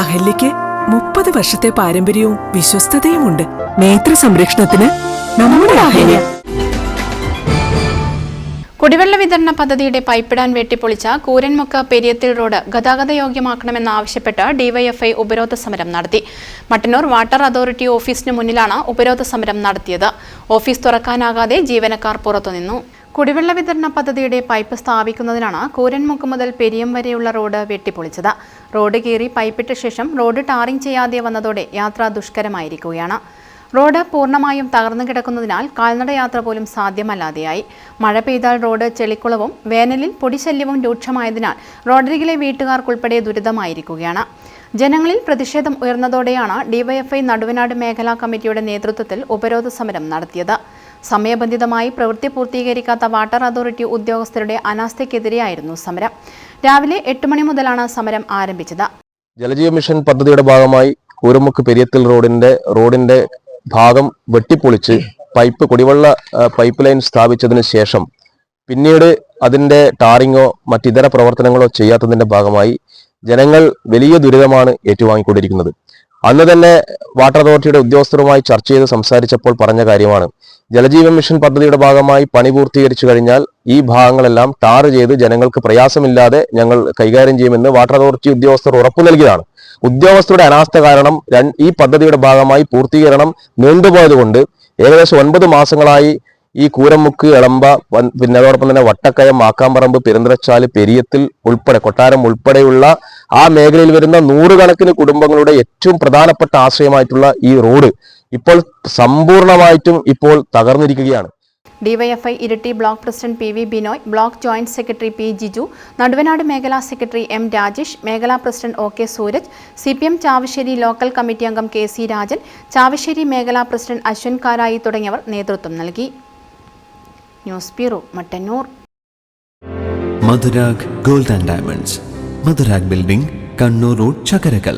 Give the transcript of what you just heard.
അഹല്യയ്ക്ക് മുപ്പത് വർഷത്തെ പാരമ്പര്യവും വിശ്വസ്തതയുമുണ്ട്. നേത്ര സംരക്ഷണത്തിന് നമ്മുടെ അഹല്യ. കുടിവെള്ള വിതരണ പദ്ധതിയുടെ പൈപ്പിടാൻ വെട്ടിപ്പൊളിച്ച കൂരൻമുക്ക പെരിയത്തിൽ റോഡ് ഗതാഗത യോഗ്യമാക്കണമെന്നാവശ്യപ്പെട്ട് ഡിവൈഎഫ്ഐ ഉപരോധ സമരം നടത്തി. മട്ടന്നൂർ വാട്ടർ അതോറിറ്റി ഓഫീസിന് മുന്നിലാണ് ഉപരോധ സമരം നടത്തിയത്. ഓഫീസ് തുറക്കാനാകാതെ ജീവനക്കാർ പുറത്തുനിന്നു. കുടിവെള്ള വിതരണ പദ്ധതിയുടെ പൈപ്പ് സ്ഥാപിക്കുന്നതിനാണ് കൂരൻമുക്ക് മുതൽ പെരിയം വരെയുള്ള റോഡ് വെട്ടിപ്പൊളിച്ചത്. റോഡ് കീറി പൈപ്പിട്ട ശേഷം റോഡ് ടാറിംഗ് ചെയ്യാതെ വന്നതോടെ യാത്ര ദുഷ്കരമായിരിക്കുകയാണ്. റോഡ് പൂർണമായും തകർന്നു കിടക്കുന്നതിനാൽ കാൽനടയാത്ര പോലും സാധ്യമല്ലാതെയായി. മഴ പെയ്താൽ റോഡ് ചെളിക്കുളവും വേനലിൽ പൊടിശല്യവും രൂക്ഷമായതിനാൽ റോഡരികിലെ വീട്ടുകാർക്കുൾപ്പെടെ ദുരിതമായിരിക്കുകയാണ്. ജനങ്ങളിൽ പ്രതിഷേധം ഉയർന്നതോടെയാണ് ഡിവൈഎഫ്ഐ നടുവനാട് മേഖലാ കമ്മിറ്റിയുടെ നേതൃത്വത്തിൽ ഉപരോധ സമരം നടത്തിയത്. സമയബന്ധിതമായി പ്രവൃത്തി പൂർത്തീകരിക്കാത്ത വാട്ടർ അതോറിറ്റി ഉദ്യോഗസ്ഥരുടെ അനാസ്ഥയ്ക്കെതിരെയായിരുന്നു സമരം. രാവിലെ എട്ട് മണി മുതലാണ് സമരം ആരംഭിച്ചത്. ജലജീവ മിഷൻ പദ്ധതിയുടെ ഭാഗമായി കൂരമുക്ക് പെരിയത്തിൽ റോഡിന്റെ റോഡിന്റെ ഭാഗം വെട്ടിപ്പൊളിച്ച് പൈപ്പ് കുടിവെള്ള പൈപ്പ് ലൈൻ സ്ഥാപിച്ചതിന് ശേഷം പിന്നീട് അതിന്റെ ടാറിങ്ങോ മറ്റിതര പ്രവർത്തനങ്ങളോ ചെയ്യാത്തതിന്റെ ഭാഗമായി ജനങ്ങൾ വലിയ ദുരിതമാണ് ഏറ്റുവാങ്ങിക്കൊണ്ടിരിക്കുന്നത്. അന്ന് തന്നെ വാട്ടർ അതോറിറ്റിയുടെ ഉദ്യോഗസ്ഥരുമായി ചർച്ച ചെയ്ത് സംസാരിച്ചപ്പോൾ പറഞ്ഞ കാര്യമാണ്. ജലജീവൻ മിഷൻ പദ്ധതിയുടെ ഭാഗമായി പണി പൂർത്തീകരിച്ചു കഴിഞ്ഞാൽ ഈ ഭാഗങ്ങളെല്ലാം ടാർ ചെയ്ത് ജനങ്ങൾക്ക് പ്രയാസമില്ലാതെ ഞങ്ങൾ കൈകാര്യം ചെയ്യുമെന്ന് വാട്ടർ അതോറിറ്റി ഉദ്യോഗസ്ഥർ ഉറപ്പു നൽകിയതാണ്. ഉദ്യോഗസ്ഥരുടെ അനാസ്ഥ കാരണം ഈ പദ്ധതിയുടെ ഭാഗമായി പൂർത്തീകരണം നീണ്ടുപോയതുകൊണ്ട് ഏകദേശം ഒൻപത് മാസങ്ങളായി ഈ കൂരമുക്ക് എളമ്പ പിന്നെ അതോടൊപ്പം തന്നെ വട്ടക്കയം മാക്കാമ്പറമ്പ് പെരുന്തറച്ചാൽ പെരിയത്തിൽ ഉൾപ്പെടെ കൊട്ടാരം ഉൾപ്പെടെയുള്ള ആ മേഖലയിൽ വരുന്ന നൂറുകണക്കിന് കുടുംബങ്ങളുടെ ഏറ്റവും പ്രധാനപ്പെട്ട ആശ്രയമായിട്ടുള്ള ഈ റോഡ് ഇപ്പോൾ സമ്പൂർണമായിട്ടും ഇപ്പോൾ തകർന്നിരിക്കുകയാണ്. DYFI Iritty block president P V Binoy block joint secretary P Jiju Naduvanad മേഖലാ സെക്രട്ടറി എം രാജേഷ് മേഖലാ president O K Sooraj C P M Chavassery local committee അംഗം കെ സി രാജൻ ചാവശ്ശേരി മേഖലാ പ്രസിഡന്റ് അശ്വിൻ കാരായി തുടങ്ങിയവർ നേതൃത്വം നൽകി. News bureau Mattannur. Madhurag gold and diamonds. Madhurag building Kannur road Chakkarakkal.